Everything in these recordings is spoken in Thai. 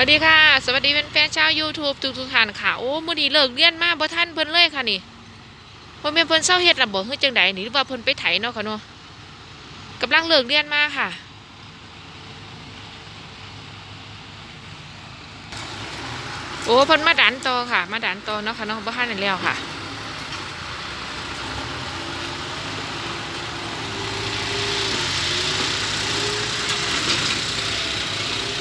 วัสดีค่ะ สวัสดีแฟนๆชาว YouTube ทุกทุกๆท่านค่ะ โอ้มื้อนี้เลิกเรียนมาบ่ทันเพิ่นเลยค่ะนี่เพิ่นแม่นเพิ่นเซาเฮ็ดล่ะบ่เฮ็ดจังใดนี่หรือว่าเพิ่นไปไถเนาะค่ะเนาะกำลังเลิกเรียนมาค่ะ โอ้เพิ่นมาดันต่อค่ะ มาดันต่อเนาะค่ะเนาะบ่ทันแล้วค่ะ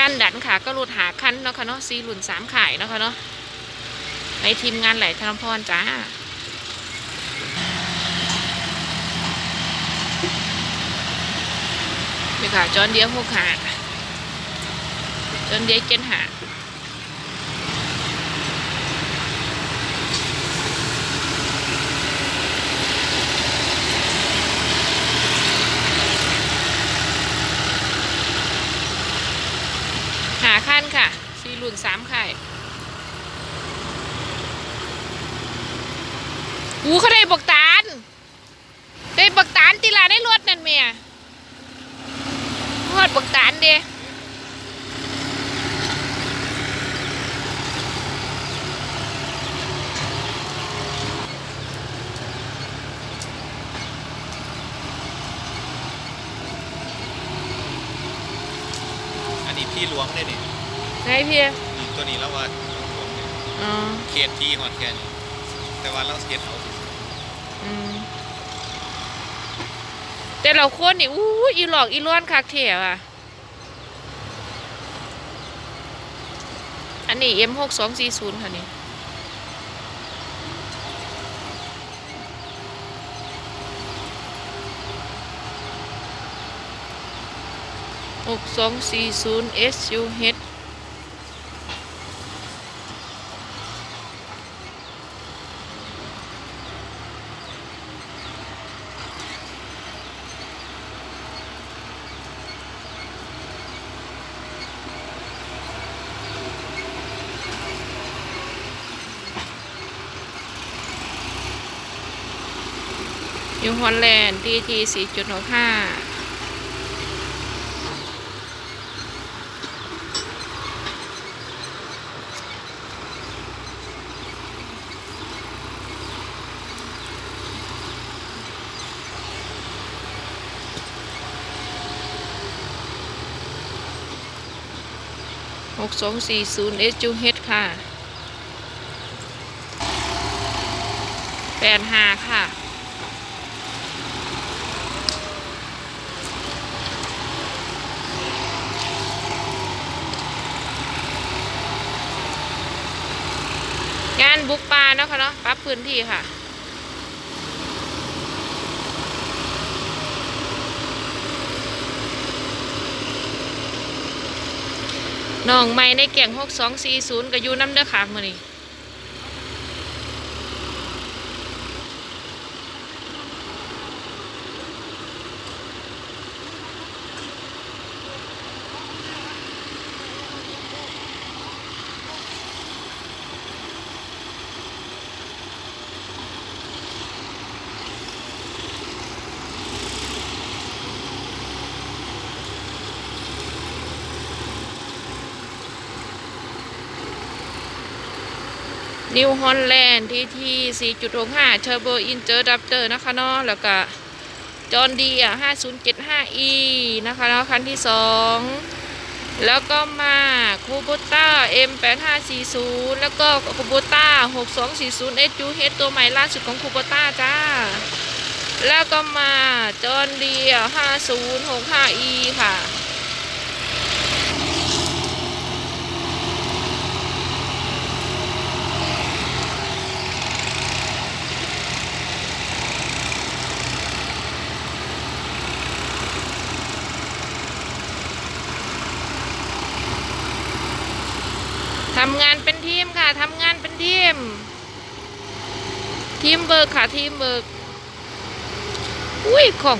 งานดันค่ะก็รุดหาคันเนาะค่ะเนาะซีรุ่นสามขายเนาะค่ะเนาะในทีมงานไหลธนพรจ้านี่ค่ะจอนเดียวหกหาจอนเดียวเจ็ดหาคันค่ะซี รุ่นสามขายอู้เขาได้บอกตาล ได้บอกตาลตีลาในรถนั่นเมียฮอดบอกตาลเด้อันนี้ที่หลวงเลยนี่ย ไงพี่นี่ ตัวนี้แล้วว่าหลวงเนี่ยอ๋อ เขตที่ฮอดแค่นี้แต่ว่าเราเขตเอาอืม แต่เราคนนี่อู้อีหลอกอีล้วนคักเถอะอะ อันนี้ M หกสองสี่ศูนย์ค่ะนี่ หกสองสี่ศูนย์ SUH ยูฮอลแลนด์ DT สี่จุดหกห้าหกสองสี่ศูนย์ SUH ค่ะแปดห้าค่ะ บุกปลาเนาะค่ะเนาะปรับพื้นที่ค่ะน้องใหม่ในแก่งหกสองสี่ศูนย์กับยูน้ำเด้อค่ะมื่อนี้ นิวฮอลแลนด์ที่ที่สี่จุดหกห้าเทอร์โบอินเจอร์ดับเตอร์นะคะเนาะแล้วก็จอห์นดีอะห้าศูนย์เจ็ดห้าอีนะคะเนาะคันที่สองแล้วก็มาคูโบต้า M 8 5 4 0แล้วก็คูโบต้า6 2 4 0 s u h ตัวใหม่ล่าสุดของคูโบต้าจ้า แล้วก็มาจอห์นดีอะ5065 e ค่ะ ทำงานเป็นทีมค่ะ ทำงานเป็นที ม ทีมเบิร์กค่ะทีมเบิร์กอุ้ยของ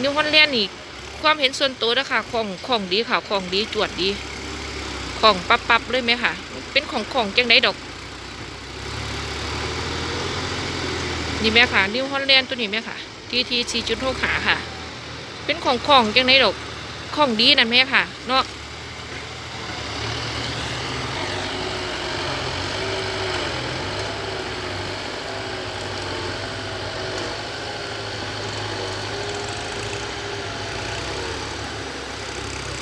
นิวฮอลแลนด์นี่ความเห็นส่วนตัวนะคะของของดีค่ะของดีจวดดีของปับปับเลยไหมค่ะ เป็นของของจังไดดอก นี่ไหมค่ะนิวฮอลแลนด์ตัวนี้ไหมค่ะทีทีสี่จุดหกขาค่ะ เป็นของของจังไดดอกของดีนะแม่ค่ะ เนาะ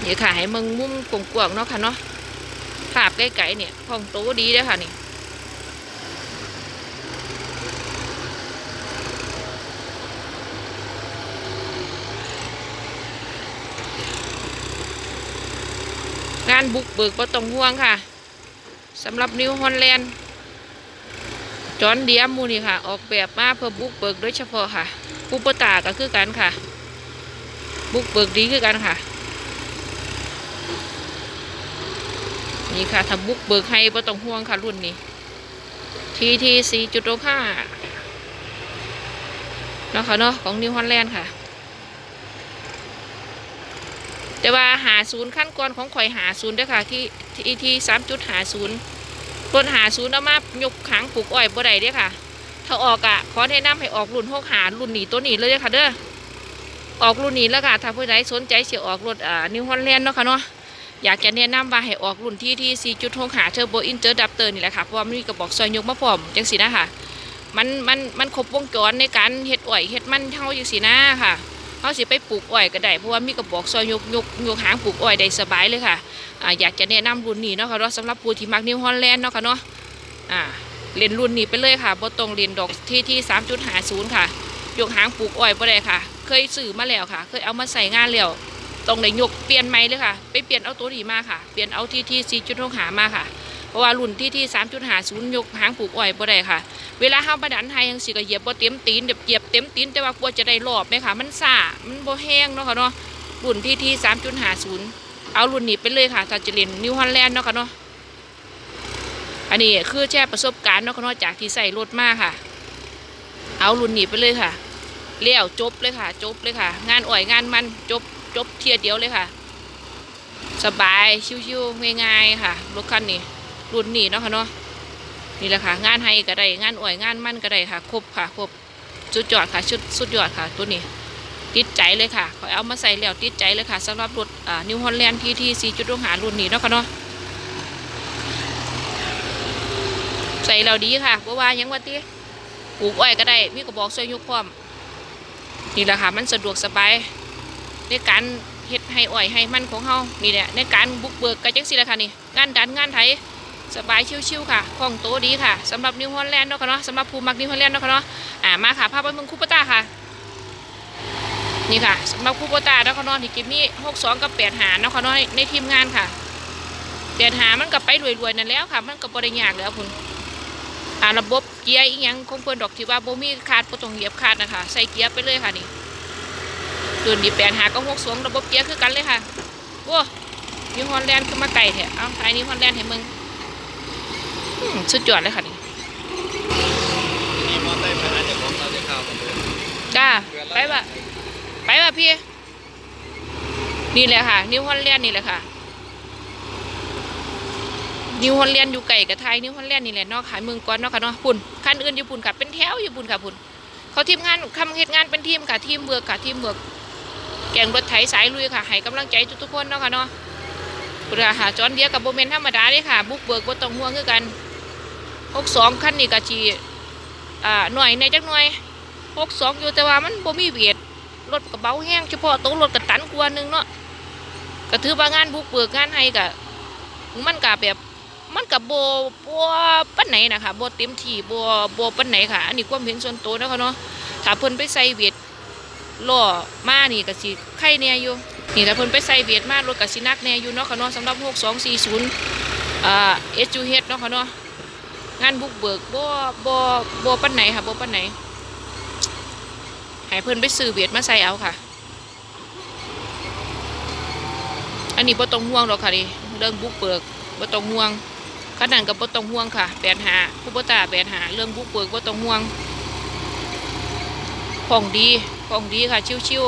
เดี๋ยวค่ะ ให้มึงมุมกลวงๆเนาะค่ะเนาะภาพใกล้ๆเนี่ยของโตดีเด้อค่ะนี่งานบุกเบิกบ่ต้องห่วงค่ะสำหรับนิวฮอลแลนด์จอนเดียมูนี่ค่ะ ออกแบบมาเพื่อบุกเบิกโดยเฉพาะค่ะปูปตาก็คือกันค่ะ บุกเบิกดีคือกันค่ะ นี่ค่ะถ้าบุกเบิกให้บ่ต้องห่วงค่ะรุ่นนี้ทีทีสี่จุดห้าเนาะค่ะเนาะของนิวฮอลแลนด์ค่ะแต่ว่าหาศูนย์ขั้นก่อนของข่อยหาศูนย์ด้อค่ะ ที่ที่ที่สามจุดหาศูนย์รถหาศูนย์เอามายกขางปลูกอ้อยบ่ได้เด้อค่ะ ถ้าออกอะขอแนะนำให้ออกรุ่นหกหารุ่นนี้ตัวหนีเลยเด้อค่ะเด้อออกรุ่นนี้แล้วค่ะถ้าผู้ใดสนใจเสียออกรถอ่านิวฮอลแลนด์เนาะค่ะเนาะ อยากจะแนะนำว่าให้ออกรุ่นที่ที่ 4.6หาเทอร์โบอินเตอร์ดับเตอร์นี่แหละค่ะเพราะว่ามันมีกระบอกซอยยกมาพร้อมจังสีนะค่ะมันมันมันครบวงจรในการเฮ็ดอ้อยเฮ็ดมันเท่าจังสีนะค่ะเขาสิไปปลูกอ้อยก็ได้เพราะว่ามีกระบอกซอยยกยกยกหางปลูกอ้อยได้สบายเลยค่ะอ่าอยากจะแนะนำรุ่นนี้เนาะค่ะเนาะสำหรับผู้ที่มักนิวฮอลแลนด์เนาะค่ะเนาะอ่าเรียนรุ่นนี้ไปเลยค่ะบ่ต้องเรียนดอกที่ที่3.50ค่ะยกหางปลูกอ้อยบ่ได้ค่ะ เคยซื้อมาแล้วค่ะ เคยเอามาใส่งานแล้ว ตรงไหนยกเปลี่ยนไหมเลยค่ะ ไปเปลี่ยนเอาตัวดีมาค่ะ เปลี่ยนเอาที่ที่สี่จุดหกหามาค่ะ เพราะว่ารุ่นที่ที่สามจุดหาศูนย์ยกหางปลูกอ้อยบ่ได้ค่ะ เวลาห้าประดันไทยยังสิก็เหยียบบ่เต็มตีนเดี๋ยวเหยียบเต็มตีนแต่ว่ากลัวจะได้รอบไหมค่ะ มันซ่ามันบ่แห้งเนาะค่ะเนาะ รุ่นที่ที่สามจุดหาศูนย์เอารุ่นนี้ไปเลยค่ะถ้าจะเรียนนิวฮอลแลนด์เนาะค่ะเนาะ อันนี้คือแชร์ประสบการณ์เนาะค่ะเนาะจากที่ใส่รถมาค่ะ เอารุ่นนี้ไปเลยค่ะเลี้ยวจบเลยค่ะ จบเลยค่ะ งานอ่อยงานมันจบ จบเทียเดียวเลยค่ะ สบายชิวๆง่ายๆค่ะรถคันนี้รุ่นนี้เนาะค่ะเนาะนี่แหละค่ะ งานไฮก็ได้งานอ่อยงานมั่นก็ได้ค่ะ ครบค่ะครบสุดยอดค่ะชุดสุดยอดค่ะ ตัวนี้ ติดใจเลยค่ะขอเอามาใส่แล้วติดใจเลยค่ะสำหรับรถอ่านิวฮอลแลนด์ทีทีสี่จุดหารุ่นนี้เนาะค่ะเนาะใส่แล้วดีค่ะเพราะว่ายังว่าตีปลูกอ้อยก็ได้ มีกระบอกซอยยุกพร้อมนี่แหละค่ะ มันสะดวกสบาย ในการเฮ็ดให้อ้อยให้มันของเฮานี่แหละในการบุกเบิกก็จังซี่แหละค่ะนี่งานดันงานไถสบายชิวๆค่ะคล่องโตดีค่ะสำหรับนิวฮอลแลนด์เนาะค่ะเนาะสำหรับผู้มักนิวฮอลแลนด์เนาะค่ะเนาะอ่ามาค่ะพาไปเมืองคูปตาค่ะ นี่ค่ะสำหรับคูปตาเนาะค่ะเนาะที่กิมมี่62กับ8หาเนาะค่ะเนาะในในทีมงานค่ะ8หามันก็ไปรวยๆนั่นแล้วค่ะ มันก็บ่ได้ยากแล้วพุ่นอ่าระบบเกียร์อีหยังของเพิ่นดอกที่ว่าโบมีคาดบ่ต้องเหยียบคาดนะคะใส่เกียร์ไปเลยค่ะนี่ ตัวนี้แปลนหาก็หกสวงระบบเกียร์คือกันเลยค่ะโอ้นิวฮอลแลนด์คือมาไก่แท้เอาถ่ายนิวฮอลแลนด์ให้มึงอืมสุดยอดเลยค่ะนี่มีมอเตอร์ไซค์มาจากของเราจะเข้ากันเลยจ้าไปว่ะไปว่ะพี่ นี่แหละค่ะ นิวฮอลแลนด์นี่แหละค่ะ นิวฮอลแลนด์อยู่ไก่กับไทยนิวฮอลแลนด์นี่แหละเนาะขายเมืองก่อนเนาะค่ะเนาะปุ่นคันอื่นอยู่ปุ่นค่ะเป็นแถวอยู่ปุ่นค่ะปุ่นเขาทีมงานทำเหตุงานเป็นทีมค่ะทีมเบิร์กค่ะทีมเบิร์ก แก่งรถไถสายลุยค่ะให้กำลังใจทุกๆคนเนาะค่ะเนาะปุ่นค่ะหาจอนเดียกับโบเมนธรรมดาเด้ค่ะ บุกเบิกบ่ต้องห่วงคือกันหกสองคันนี่กะจีอ่าหน่วยในจักหน่วยหกสองอยู่แต่ว่ามันบ่มีเวทรถกระเบาแห้งเฉพาะตัวรถกระตันกว่าหนึงเนาะก็ถือว่างานบุกเบิกงานให้กะมันกะแบบมันกับโบบัวปั้นไหนนะคะโบเต็มที่บัวบัวปั้นไหนค่ะ อันนี้ความเห็นส่วนตัวนะคะเนาะถ้าเพิ่นไปใส่เวท ล่อมานี่ก็สิไข่แน่อยู่นี่ถ้าเพิ่นไปใส่เวทมารถก็สินักแน่อยู่เนาะค่ะเนาะสำหรับ6240อ่า SUH เนาะค่ะเนาะงานบุกเบิกบ่บ่บ่ปันไหนค่ะบ่ปันไหนให้เพิ่นไปซื้อเวทมาใส่เอาค่ะ อันนี้บ่ต้องห่วงหรอกค่ะดิเรื่องบุกเบิกบ่ต้องห่วงขนาดกับบ่ต้องห่วงค่ะแปดหาผู้บ่ตาแปดหาเรื่องบุกเบิกบ่ต้องห่วงของดี ของดีค่ะ ชิวชิว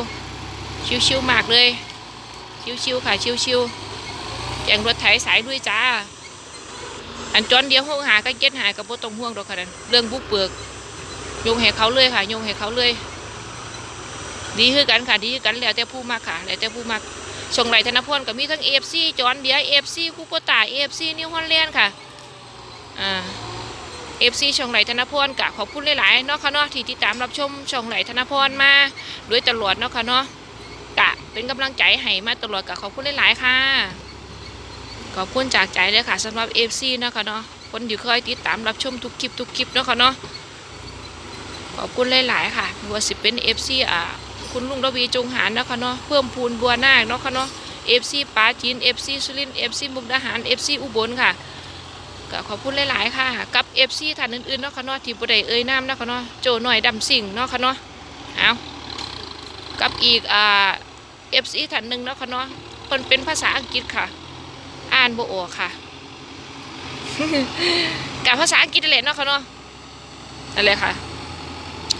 ชิวชิวๆมากเลย ชิวชิวๆค่ะชิวชิวๆแจงรถไถสายด้วยจ้า อันจอนเดียวห้องหาก็เก็ตหากับบ่ต้องห่วงดอกค่ะนั่นเรื่องบุกเบิกโยงให้เขาเลยค่ะโยงให้เขาเลย ดีคือกันค่ะดีคือกันแล้วแต่ผู้มักค่ะแล้วแต่ผู้มักชงไหลธนพลก็มีทั้งเอฟซีจอนเดียเอฟซีคูโปตาเอฟซีนิวฮอลแลนด์ค่ะอ่า เอฟซีชงไหลธนพลกะขอบคุณหลายๆเนาะค่ะเนาะที่ติดตามรับชมชงไหลธนพลมาโดยตลอดเนาะค่ะเนาะกะเป็นกำลังใจให้มาตลอดกะขอบคุณหลายๆค่ะ ขอบคุณจากใจเลยค่ะสำหรับ FC เนาะค่ะเนาะคนอยู่คอยติดตามรับชมทุกคลิปทุกคลิปเนาะค่ะเนาะขอบคุณหลายๆค่ะไม่ว่าสิเป็น FC อ่าคุณลุงระวีจงหารเนาะค่ะเนาะเพิ่มพูนบัวนาคเนาะค่ะเนาะ FC ปาจีน FC สุรินทร์ FC มุกดาหาร FC อุบลค่ะ ก็ขอบคุณหลาย ๆ ค่ะ กับ FC ท่านอื่น ๆ เนาะค่ะเนาะที่บ่ได้เอ่ยนามเนาะค่ะเนาะโจหน่อยดำสิ่งเนาะค่ะเนาะเอากับอีกอ่า FC ท่านหนึ่งเนาะค่ะเนาะเพิ่นเป็นภาษาอังกฤษค่ะ อ่านบ่ออกค่ะกับภาษาอังกฤษนั่นแหละเนาะค่ะเนาะนั่นแหละค่ะ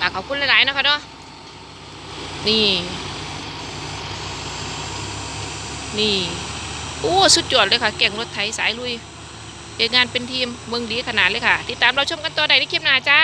อะขอบคุณหลาย ๆ นะคะเนาะ นี่ นี่ โอ้ สุดยอดเลยค่ะ เก่งรถไถสายลุย เฮ็ดงานเป็นทีมเมืองดีขนาดเลยค่ะ ติดตามเราชมกันต่อได้ในคลิปหน้าจ้า